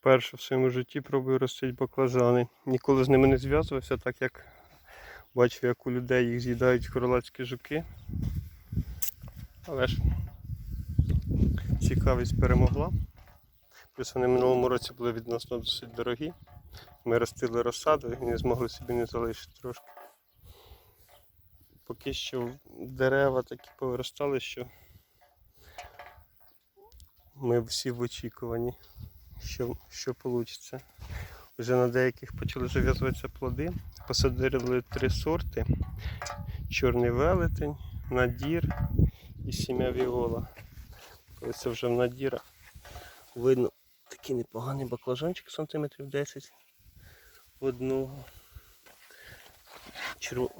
Вперше в своєму житті пробую ростити баклажани. Ніколи з ними не зв'язувався, так як бачив, як у людей їх з'їдають кролацькі жуки. Але ж цікавість перемогла. Плюс вони минулому році були відносно досить дорогі. Ми ростили розсаду і не змогли собі не залишити трошки. Поки що дерева такі повиростали, що ми всі в очікуванні, що, що вийде. Вже на деяких почали зав'язуватися плоди. Посадили три сорти: чорний велетень, надір і сім'я віола. Коли це вже в надірах, видно такий непоганий баклажанчик сантиметрів 10 одного. Чор...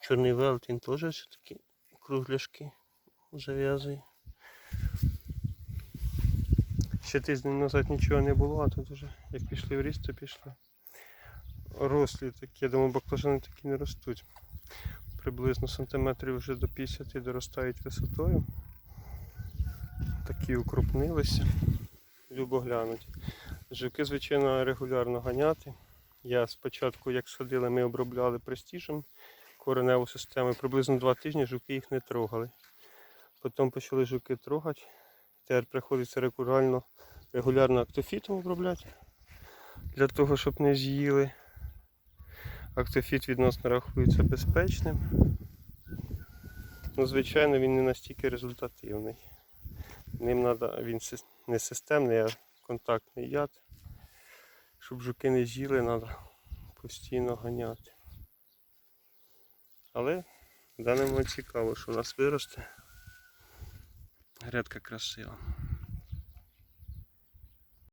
Чорний велетень теж такі кругляшки зав'язує. Ще тиждень назад нічого не було, а тут вже як пішли в ріст, то пішли. Рослі такі, я думаю, баклажани такі не ростуть. Приблизно сантиметрів вже до 50 доростають висотою. Такі укрупнилися. Любо глянуть. Жуки, звичайно, регулярно ганяти. Я спочатку, як садили, ми обробляли престіжем кореневу систему. Приблизно два тижні жуки їх не трогали. Потім почали жуки трогати. Тепер приходиться регулярно, регулярно актофітом обробляти для того, щоб не з'їли. Актофіт відносно рахується безпечним. Ну, звичайно, він не настільки результативний. Ним надо, він не системний, а контактний яд. Щоб жуки не з'їли, треба постійно ганяти. Але в даному цікаво, що у нас виросте. Грядка красива.